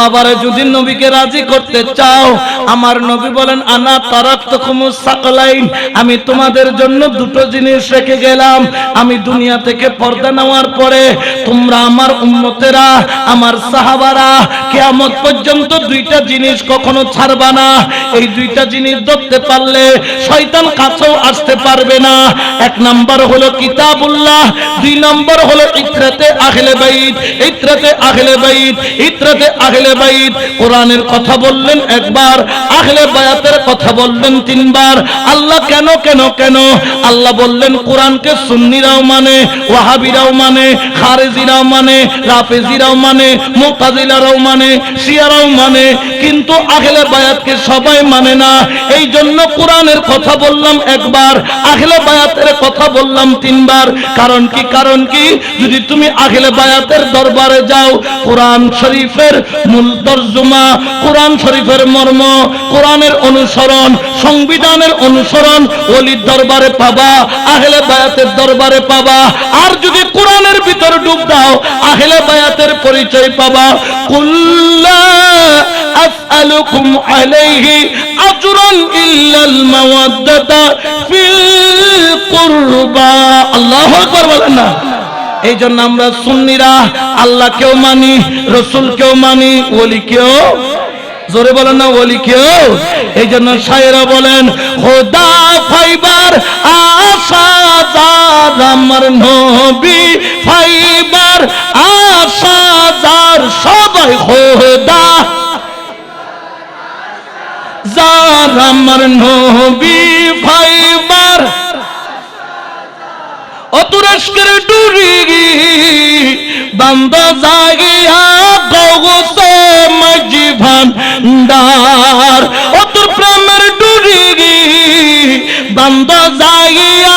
বাবারে, যদি নবীকে রাজি করতে চাও, আমার নবী বলেন, আনা তারাক সাকলাইন, আমি তোমাদের জন্য দুটো জিনিস রেখে গেলাম। আমি দুনিয়া থেকে পর্দা নেওয়ার পরে তোমরা আমার উম্মতেরা, আমার সাহাবারা, কেয়ামত পর্যন্ত দুইটা জিনিস কখনো ছাড়বা না। এই দুইটা জিনিস ধরতে পারলে শয়তান কাছেও আসতে পারবে না। এক নাম্বার হলো কিতাবুল্লাহ, দুই নম্বর হলো ইত্রাতে আহলে বাইত, ইত্রাতে আহলে বাইত, ইত্রাতে আহলে বাইত কোরআনের কথা বললেন একবার, আহলে বায়াতের কথা বললেন তিনবার। আল্লাহ কেন কেন কেন? আল্লাহ বললেন, কোরআনকে সুন্নিরাও মানে ওয়াহাবিরাও মানে খারেজিরাও মানে রাফেজিরাও মানে মুতাজিলারাও মানে শিয়ারাও মানে। কিন্তু আহলে বায়াতকে সবাই মানে না। এই জন্য কোরআনের কথা বললাম একবার, আহলে বায়াতের কথা বললাম তিনবার। কারণ কি কারণ কি? যদি তুমি আহলে বায়াতের দরবারে যাও, কোরআন শরীফের মূল তর্জমা কোরআন শরীফের মর্ম, কোরআনের অনুসরণ, সংবিধানের অনুসরণ, ওলির দরবারে পাবা, আহলে বায়াতের দরবারে পাবা। আর যদি কোরআনের ভিতর ডুব দাও, আহলে বায়াতের পরিচয় পাবা। কুল্লা আসআলুকুম আলাইহি আজরান ইল্লাল মাওয়াদ্দাতা ফিল কুরবা। আল্লাহু আকবার বলেন না। এই জন্য আমরা সুন্নিরা আল্লাহকেও মানি রসুলকেও মানি ওলিকেও জোরে বলেন না, ওলি কেউ এই জন্য সাহেরা বলেন, খোদা ফাইবার আমার নবী ফাইবার সবাই খোদা যার, আমার নবী ফাইবার। ডুরি বান্দা জাগিয়া গৌসে মজি ভান্ডার অতুর প্রেমের ডুরি বান্দা জাগিয়া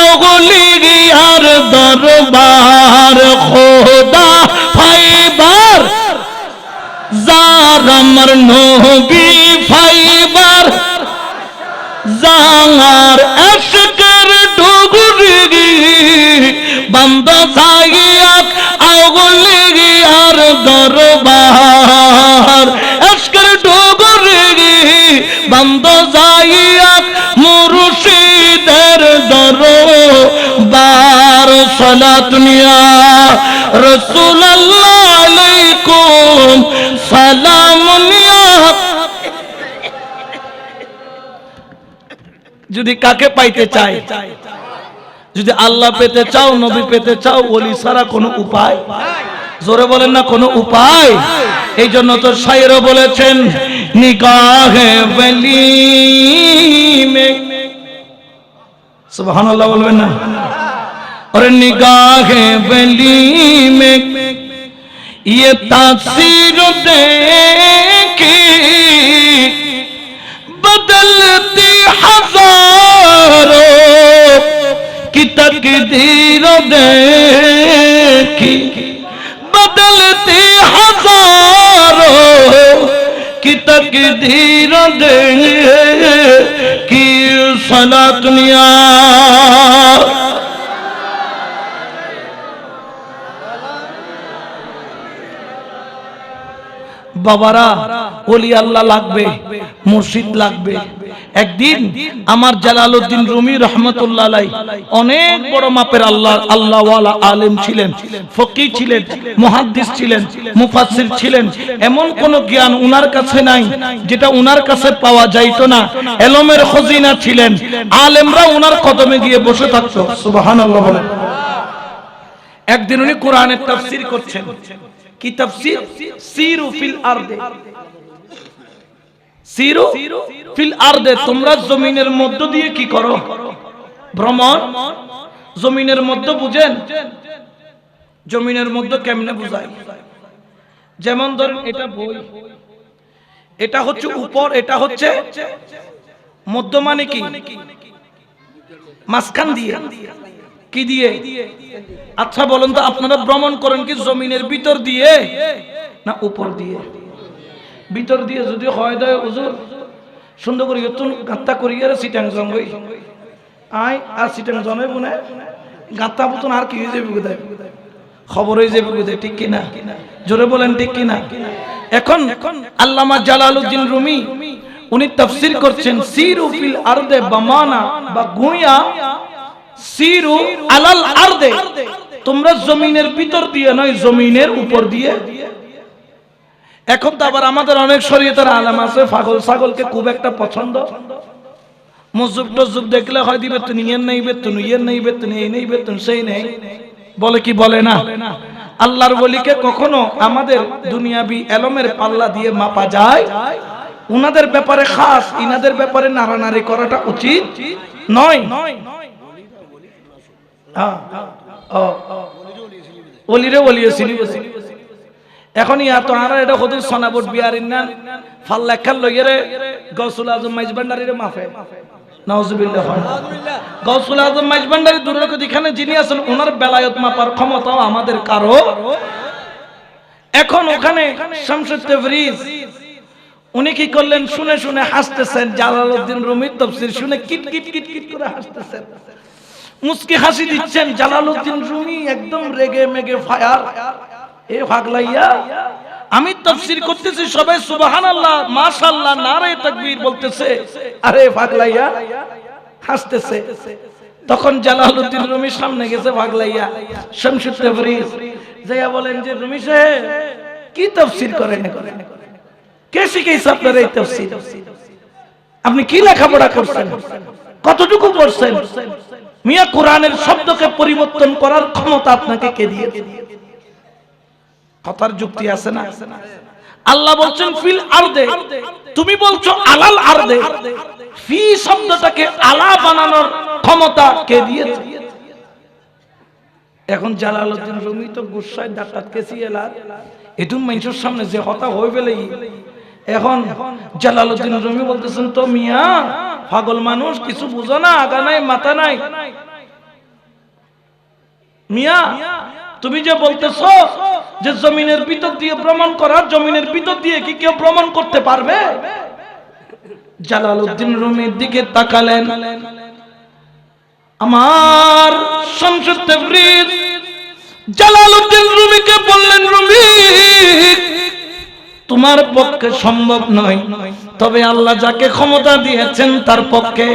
আগুলি গিয়ার দরবার। খোদা ফাইবার, যার আমার নবী ফাইবার, জাঙার এসকের ডুগুরি। বন্ধ সাইয়াক আগুলি গিয়ার দরবার। এসকের ডুগুরি বন্ধ সাইয়াক মুর্শিদের দরবার। সালাত নিয়া রসুল্লাহ আলাইকুম সালাম যদি কাকে পাইতে চায়? যদি আল্লাহ পেতে চাও নবী পেতে চাও ওলি ছাড়া কোনো উপায় জোরে বলেন না কোনো উপায় এই জন্য তো শায়েরও বলেছেন নিগাহে বলি মে সুবহানাল্লাহ বলবেন না और निगाह वली में ये तासीर देखी बदलती हजारों تقدیر دیکھی بدلتی ہزاروں کی تقدیر دیکھی سنا دنیا বাবারা ওলি আল্লাহ লাগবে, মুর্শিদ লাগবে। একদিন আমার জালালউদ্দিন রুমি রহমতুল্লাহ অনেক বড় মাপের আল্লাহ, আল্লাহওয়ালা আলেম ছিলেন, ফকি ছিলেন, মুহাদ্দিস ছিলেন, মুফাসসির ছিলেন। এমন কোন জ্ঞান উনার কাছে নাই যেটা উনার কাছে পাওয়া যাইতো না। এলমের খজিনা ছিলেন, আলেমরা উনার কদমে গিয়ে বসে থাকতো। সুবহানাল্লাহ বলেন। একদিন উনি কোরআনের তাফসীর করছেন। কি তাফসীর? সিরু ফিল আরদে। সিরু ফিল আরদে, তোমরা জমিনের মধ্য দিয়ে কি করো? ভ্রমণ? জমিনের মধ্যে বুঝেন? জমিনের মধ্যে কেমনে বুঝায়? যেমন ধরেন, এটা বই। এটা হচ্ছে উপর, এটা হচ্ছে মধ্য মানে কি? মাঝখান দিয়ে। কি দিয়ে? আচ্ছা বলুন তো, আপনারা ভ্রমণ করেন কি জমিনের ভিতর দিয়ে না উপর দিয়ে? ভিতর দিয়ে যদি হয় দেয় হুজুর সুন্দর করে তুন গাত্তা করিয়ে সিটাং জঙ্গই আই আর সিটাং জনে বুনে গাত্তা পুতুন আর কি যাবে কোথায় খবর হয়ে যাবে বোধহয়, ঠিক কিনা জোরে বলেন ঠিক কিনা এখন আল্লামা জালালউদ্দিন রুমি উনি তাফসীর করছেন সিরু ফিল আরদে বামানা বা গুইয়া সিরু আলাল আরদে। তোমরা জমিনের ভিতর দিয়ে নয় জমিনের উপর দিয়ে এখন তো আবার আমাদের অনেক শরীয়তের আলেম আছে, পাগল ছাগলকে খুব একটা পছন্দ। মসজিদ টসজিদ দেখলে হয় দিবে তুমি ইয়ের নেই বেতন ইয়ের নেই বেতন এই নেই বেতন সেই নেই। বলে কি বলে না? আল্লাহর বলিকে কখনো আমাদের দুনিয়াবি এলমের পাল্লা দিয়ে মাপা যায়? উনাদের ব্যাপারে খাস, ইনাদের ব্যাপারে নাড়ানাড়ি করাটা উচিত নয়। অলিরে অলিয়েছিলি এখন ইয়া তো আর এটা হতে সনাবট বিয়ারিন না ফাল লেখার লইয়েরে গৌসুল আজম মাইজবান্ডারিরে মাফে। নাউজুবিল্লাহ। গৌসুল আজম মাইজবান্ডারি দুর্লক এখানে যিনি আছেন, ওনার বেলায়ত মাপার ক্ষমতাও আমাদের কারও। এখন ওখানে শামসুদ তেবরিজ উনি কি করলেন? শুনে শুনে হাসতেছেন। জালালউদ্দিন রুমির তফসির শুনে কিট কিট কিট কিট করে হাসতেছেন। মুস্কি হাসি দিচ্ছেন। জালালউদ্দিন রুমি একদম রেগে মেগে ফায়ার। আমি তফসির করতেছি সবাই সুবহানাল্লাহ, মাশাআল্লাহ নারে তাকবীর বলতেছে। আরে ভাগলাইয়া হাসতেছে। তখন জালালউদ্দিন রুমি সামনে গেছে ভাগলাইয়া শামসুদ তাবরিজ বলেন যে, রুমি সাহেব, কি করেন? কে আপনার এই আপনি কি লেখাপড়া করছেন? কতটুকু পড়ছেন? মিয়া কোরআনের শব্দকে পরিবর্তন করার ক্ষমতা আপনাকে কে দিয়েছে? কথার যুক্তি আছে না? আল্লাহ বলছেন ফিল আরদে। তুমি বলছো আলাল আরদে। ফি শব্দটাকে আলা বানানোর ক্ষমতা কে দিয়েছে? এখন জালালউদ্দিন রুমি তো গুসায় ডাকাত কেসি এলার এটুম মানুষের সামনে যে হতা হয়ে গেলেই এখন জালালউদ্দিন রুমি বলতেছেন তো মিয়া পাগল মানুষ কিছু বুঝো না আগা নাই মাথা নাই। মিয়া তুমি যে বলতেছ যে জমিনের ভিতর দিয়ে ভ্রমণ করার, জমিনের ভিতর দিয়ে কি কেউ ভ্রমণ করতে পারবে? জালালউদ্দিন রুমির দিকে তাকালেন। আমার সংসদ তেবরিজ। জালালউদ্দিন রুমিকে বললেন, রুমি, তোমার পক্ষে সম্ভব নয়। তবে আল্লাহ যাকে ক্ষমতা দিয়েছেন তার পক্ষে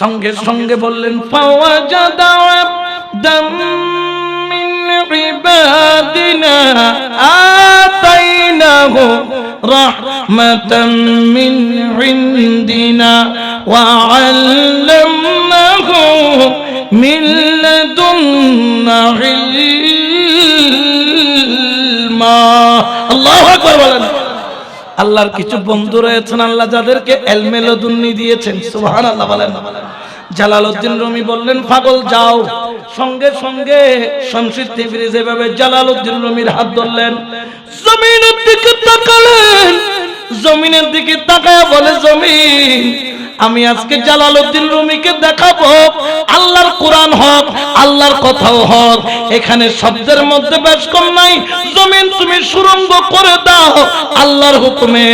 সঙ্গে সঙ্গে বললেন পাওয়া যাদা দম ইলমা বলেন। আল্লাহর কিছু বন্ধু রয়েছেন আল্লাহ যাদেরকে এলমেলদুন্নি দিয়েছেন সুহান আল্লাহ বলেন। জালালউদ্দিন রুমি বললেন, পাগল, যাও। সঙ্গে সঙ্গে শমশির তিবরি যেভাবে জালালউদ্দিন রুমির হাত ধরলেন, জমিনের দিকে তাকালেন। জমিনের দিকে তাকায় বলে, জমিন, আমি আজকে জালালউদ্দিন রুমিকে দেখাবো। আল্লাহর কোরআন হক, আল্লাহর কথাও হক, এখানে শব্দের মধ্যে বেশ কম নাই। জমিন তুমি সুরঙ্গ করে দাও। আল্লাহর হুকুমে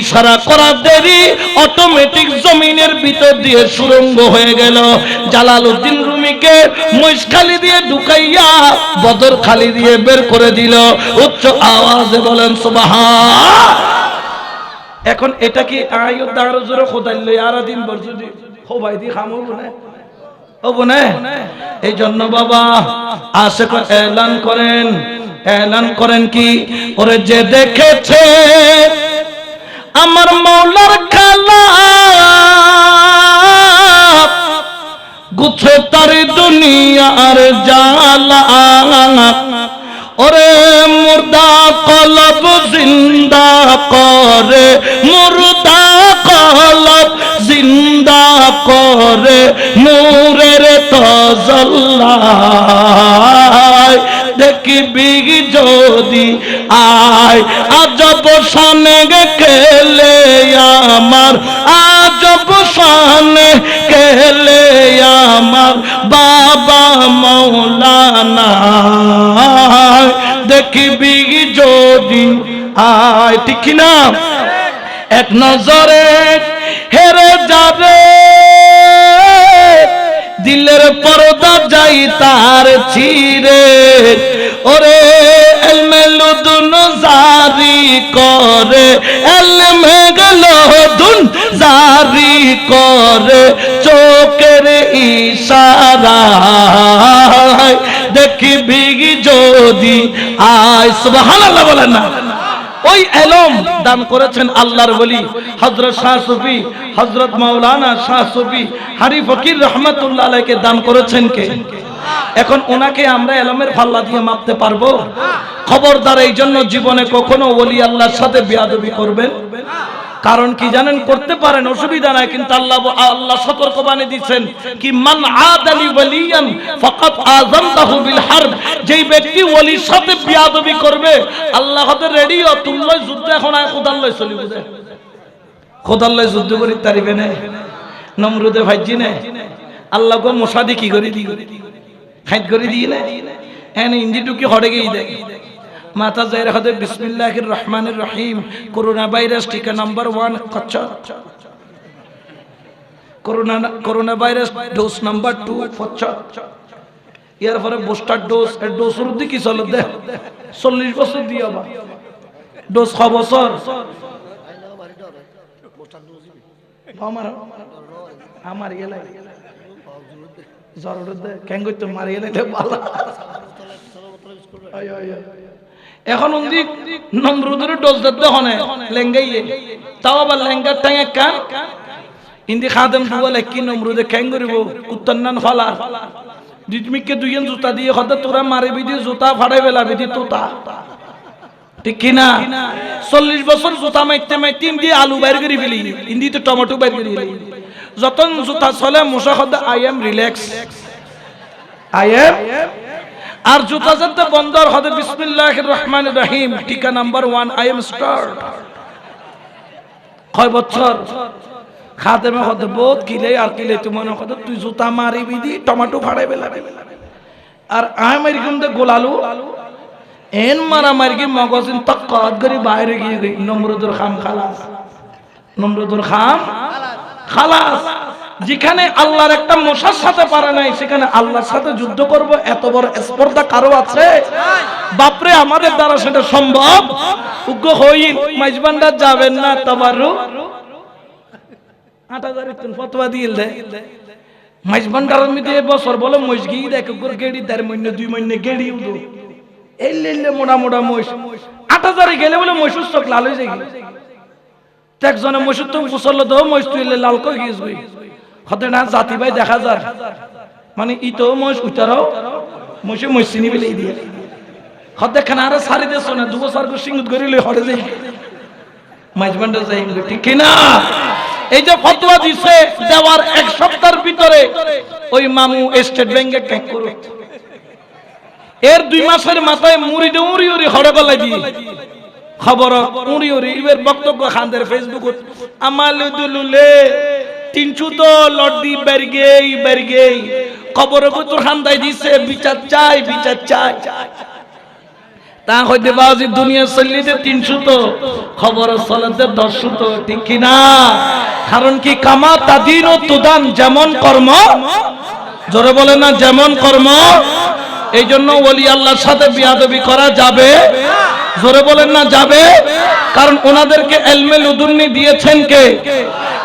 ইশারা করা দেরি, অটোমেটিক জমিনের ভিতর দিয়ে সুরঙ্গ হয়ে গেল। জালালউদ্দিন রুমিকে মহিষখালি দিয়ে ঢুকাইয়া বদর খালি দিয়ে বের করে দিল। উচ্চ আওয়াজে বলেন সুবহান এখন এটা কি আয়ো দাঁড়ো জোরে খোদাই দি ও এই জন্য বাবা এলান করেন। এলান করেন কি? ওরে যে দেখেছে আমার মৌলার খেলা, গুছে তার দুনিয়ার জালা ওরে মুর্দা কলব জিন্দা করে। করে নূরের তজল্লায় দেখবি যদি আয়, আজব সানে খেলে আমার, আজব সানে খেলে আমার বাবা মৌলানা। দেখবি যদি আয়, ঠিক না এক নজরে হেরে যাবে দিলের পর্দা যাই তার ছিরে ওরে এলমে লুদুন জারি করে, এলমে গলদুন জারি করে, চোখের ইশারায় দেখবি যদি আয়, সুবহানাল্লাহ বলেন না। ওই এলম দান করেছেন আল্লাহর বলি। হজরত শাহ সুফি হজরত মাওলানা শাহ সুফি, হারি ফকির রহমতুল্লাহ আলাইকে দান করেছেন কে? এখন ওনাকে আমরা এলমের ফাল্লা দিয়ে মাপতে পারব? খবরদার এই জন্য জীবনে কখনো ওলি আল্লাহর সাথে বিয়াদবি করবেন? কারণ কি জানেন, করতে পারেন, অসুবিধা নাই, কিন্তু আল্লাহ আল্লাহ সতর্ক বানিয়ে দিচ্ছেন কি, মান আদালি ওয়ালিয়ান ফাকাত আযামতাহু বিল হারব, যেই ব্যক্তি ওলির সাথে বিয়াদবি করবে, আল্লাহ হতে রেডি ও, তুল্লয় যুদ্ধ এখন আয় খোদার লয় চলি বুঝে খোদার লয় যুদ্ধ করি তারিবে নে, নমরুদে ভাইজি নে, আল্লাহ গো মশাদি কি করে দি খাইত করে দিয়ে না? এনে ইঞ্জি টুকি হড়ে গিয়ে দেয়। মাতা যাই রাখা দেয় বিসমিল্লাহির রহমানির রহিম। করোনা ভাইরাস টিকা number one Kutch. Corona corona virus dose number two ফচ্ছ year পরে বুস্টার ডোজ এর ডোজ কি চলে দে চল্লিশ বছর দিয়ে আবার। ডোজ ছ বছর। আমার গেলে জ্বর কেন করতে মারি গেলে ভালো আয়, আয়, আয়। এখন উন্দি নমরুদের ডোজ দিতে হনে লেঙ্গাইয়ে। তাও আবার লেঙ্গার টাঙে কান। ইন্দি খাদেম দুয়ালে কি নমরুদে কেন করিব উত্তন্নান ফলা। দিতমিকে দুইজন জুতা দিয়ে হতে তোরা মারিবি দিয়ে জুতা ফাড়াই বেলাবি দি তোতা। ঠিক কিনা চল্লিশ বছর জুতা মাইতে মাইতে ইন্দি আলু বাইর করে ফেলি। ইন্দি তো টমেটো বাইর করে ফেলি। যতন জুতা চলে মুসা হতে I am relax I am আর জুতা যাতে বন্দর হবে বিসমিল্লাহ রহমান রহিম। টিকা number one I am start কয় বছর? খাদেমে হতে বহুত কিলে আর কিলে তুই মনে হতে তুই জুতা মারিবি দি, টমেটো ফাড়াই বেলা। আর আয় মারি কিন্তু গোলালু। এন মারা মারি কি মগজিন তক্কত করি বাইরে গিয়ে নমরুদুর খাম খালাস। নমরুদুর খাম খালাস। যেখানে আল্লাহর একটা মশার সাথে পারে নাই, সেখানে আল্লাহর সাথে যুদ্ধ করব, এত বড় স্পর্ধা কারও আছে? বাপরে, আমাদের দ্বারা সেটা সম্ভব? উগ্র হই, মাইজবান্ডার যাবেন না করে গেড়ি দেড় দুই গেড়ি মোটা গেলে বলে লাল হয়ে যায়। একজনে লাল করে গিয়েছিস হতে না জাতি ভাই দেখা যার। মানে ই তো মহিষ উঠারও, মহিষে মহিষ চিনি বলে দিয়ে। হতে খানা আরে সারি দেশ না দু বছর সিঙ্গুত করিলে হরে যাই। মাইজবান্ডে যাই ঠিক কিনা? এই যে ফতোয়া দিছে, দেওয়ার এক সপ্তাহের ভিতরে ওই মামু স্টেট ব্যাংকে ক্যাক করো। এর দুই মাসের মাথায় মুড়ি উড়ি উড়ি হরে গলাই দিয়ে। খবর, উড়ি উড়ি, এবার বক্তব্য খানদের ফেসবুক আমার লুদুলুলে তিনশো তো লড্ডি বেরগেই বেরগেই। খবর তোর খান্দাই দিছে, বিচার চাই বিচার চাই। তা হইতে বাজি দুনিয়া চলিতে তিনশো তো, খবর চলাতে দশশো তো, ঠিক কিনা কারণ কি কামা তাদিন ও তুদান যেমন কর্ম, জোরে বলে না যেমন কর্ম এই জন্য ওলি আল্লাহর সাথে বিয়াদবি করা যাবে। জোরে বলেন না যাবে, কারণ ওনাদেরকে এলমে লুদুন্নি দিয়েছেন কে?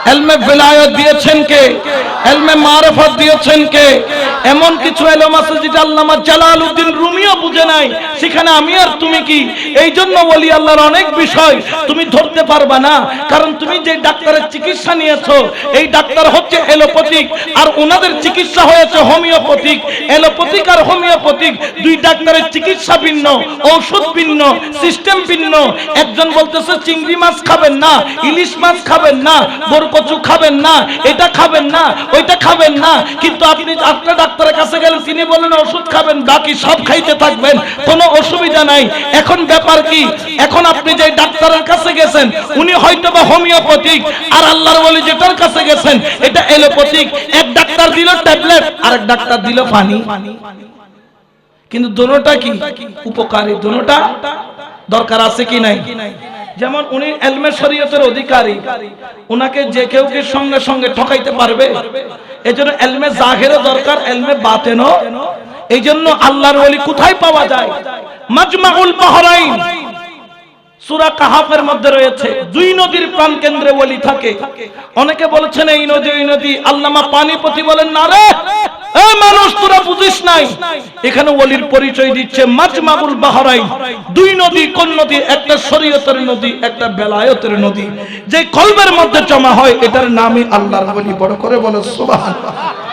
এলমে বেলায়ত দিয়েছেন কে? এলমে মারফত দিয়েছেন কে? এমন কিছু এলম আছে যেটা আল্লামা জালাল উদ্দিন রুমিও বুঝে নাই। সেখানে আমি আর তুমি কি? এই জন্য বলি, আল্লাহর অনেক বিষয় তুমি ধরতে পারবা না। কারণ তুমি যে ডাক্তারের চিকিৎসা নিয়েছো, এই ডাক্তার হচ্ছে এলোপ্যাথিক আর ওনাদের চিকিৎসা হয়েছে হোমিওপ্যাথিক। এলোপ্যাথিক আর হোমিওপ্যাথিক দুই ডাক্তারের চিকিৎসা ভিন্ন, ঔষধ ভিন্ন, সিস্টেম ভিন্ন। একজন বলতেছে, চিংড়ি মাছ খাবেন না, ইলিশ মাছ খাবেন না বড় কচু খাবেন না, এটা খাবেন না, ওইটা খাবেন না। কিন্তু আপনি, আপনার ডাক্তারের কাছে গেলেন তিনি বলেন ওষুধ খাবেন, বাকি সব খাইতে থাকবেন। কোনো অসুবিধা নাই। এখন ব্যাপার কি? এখন আপনি যে ডাক্তারের কাছে গেছেন, উনি হয়তো বা হোমিওপ্যাথিক, আর আল্লাহর বলি যেটার কাছে গেছেন, এটা এলোপ্যাথিক এক ডাক্তার দিল ট্যাবলেট আর এক ডাক্তার দিল পানি। কিন্তু দোনোটা কি? উপকারী। দোনোটা দরকার আছে কি নাই? যেমন উনি এলমে শরীয়তের অধিকারী, উনাকে যে কেউ কি সঙ্গে সঙ্গে ঠকাইতে পারবে? এজন্য এলমে জাহেরও দরকার, এলমে বাতেনও এই জন্য আল্লাহর ওলি কোথায় পাওয়া যায়? মাজমাউল বাহরাইন। সূরা কাহাফের মধ্যে রয়েছে। দুই নদীর প্রাণ কেন্দ্রে ওলি থাকে। অনেকে বলেছেন, এই নদী, ওই নদী। আল্লামা পানিপতি বলেন, না রে, এ মানুষ, তোরা বুঝিস নাই। এখানে ওলির পরিচয় দিচ্ছে মাজমাবুল বাহরাইন। দুই নদী, কোন নদী? একটা শরীয়তের নদী, একটা বেলায়েতের নদী। যে কলবের মধ্যে জমা হয়, এটার নামই আল্লাহর ওলি। বড় করে বলে, সুবহানাল্লাহ।